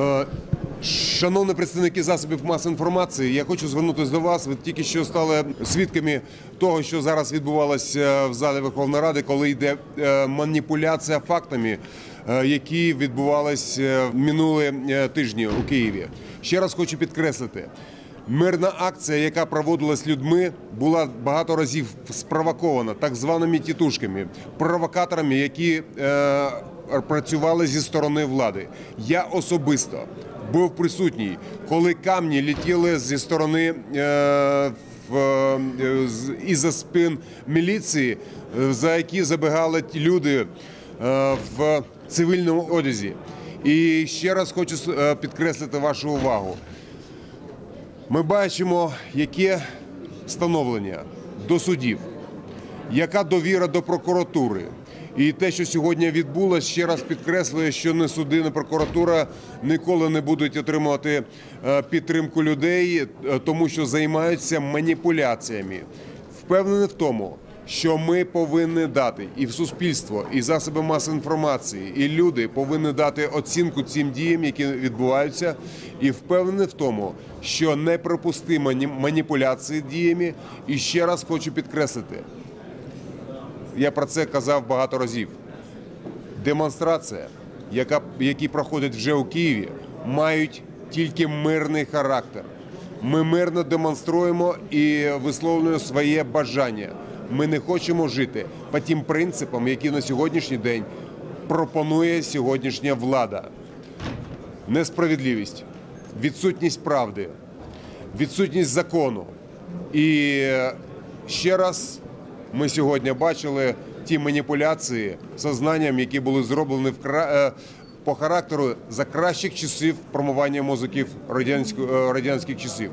Е, Шановні представники засобів масової інформації, я хочу звернутися до вас. Ви тільки що стали свідками того, що зараз відбувалося в залі Верховної Ради, коли йде е, маніпуляція фактами, е, які відбувалися в минулі тижні у Києві. Ще раз хочу підкреслити. Мирна акція, яка проводилась людьми, була багато разів спровокована так званими тітушками, провокаторами, які е, працювали зі сторони влади. Я особисто був присутній, коли камні летіли зі сторони е, в, е, з- із-за спин міліції, е, за які забігали люди е, в цивільному одязі. І ще раз хочу підкреслити вашу увагу. Ми бачимо, яке становлення до судів, яка довіра до прокуратури. І те, що сьогодні відбулося, ще раз підкреслює, що не суди, не прокуратура ніколи не будуть отримувати е, підтримку людей, е, тому що займаються маніпуляціями. Впевнений в тому, що ми повинні дати і в суспільство, і засоби масової інформації, і люди повинні дати оцінку цим діям, які відбуваються, і впевнений в тому, що неприпустимо ні- маніпуляції діями. І ще раз хочу підкреслити, я про це казав багато разів. Демонстрація, яка, які проходять вже у Києві, мають тільки мирний характер. Ми мирно демонструємо і висловлюємо своє бажання. Ми не хочемо жити по тим принципам, які на сьогоднішній день пропонує сьогоднішня влада. Несправедливість, відсутність правди, відсутність закону. І е, ще раз ми сьогодні бачили ті маніпуляції сознанням, які були зроблені в кра- е, по характеру за кращих часів промування мозоків радянсько- е, радянських часів.